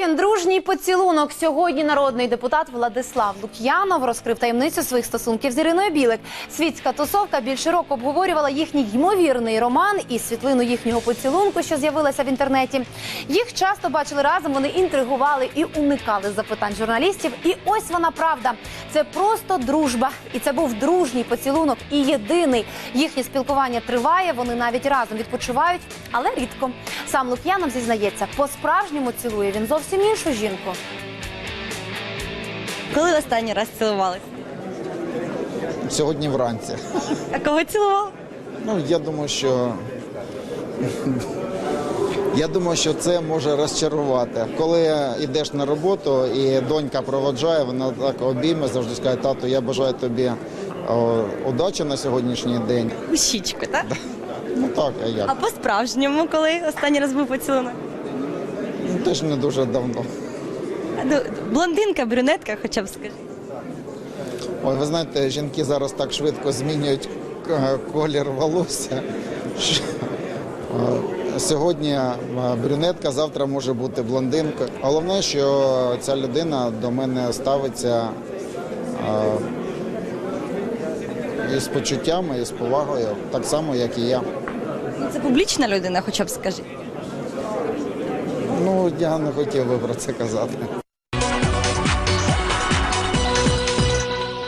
він дружній поцілунок. Сьогодні народний депутат Владислав Лук'янов розкрив таємницю своїх стосунків з Іриною Білик. Світська тусовка більше року обговорювала їхній ймовірний роман і світлину їхнього поцілунку, що з'явилася в інтернеті. Їх часто бачили разом. Вони інтригували і уникали запитань журналістів. І ось вона правда. Це просто дружба, і це був дружній поцілунок. І єдиний їхнє спілкування триває. Вони навіть разом відпочивають, але рідко. Сам Лук'янов зізнається, по-справжньому цілує він зовсім іншу жінку. Коли в останній раз цілувалися? Сьогодні вранці. А кого цілували? Ну, я думаю, що. Я думаю, що це може розчарувати. Коли йдеш на роботу і донька проводжає, вона так обійме, завжди скаже, тату, я бажаю тобі о, удачі на сьогоднішній день. У щічку, так? Ну так, а як? А по-справжньому, коли останній раз був поцілунок? Ну, теж не дуже давно. Ну, Блондинка, брюнетка, хоча б скажіть. Ой, ви знаєте, жінки зараз так швидко змінюють колір волосся. що, е, Сьогодні е, брюнетка, завтра може бути блондинка. Головне, що ця людина до мене ставиться е, із почуттями, і з повагою, так само, як і я. Ну, Це публічна людина, хоча б скажіть. Ну, я не хотів би про це казати.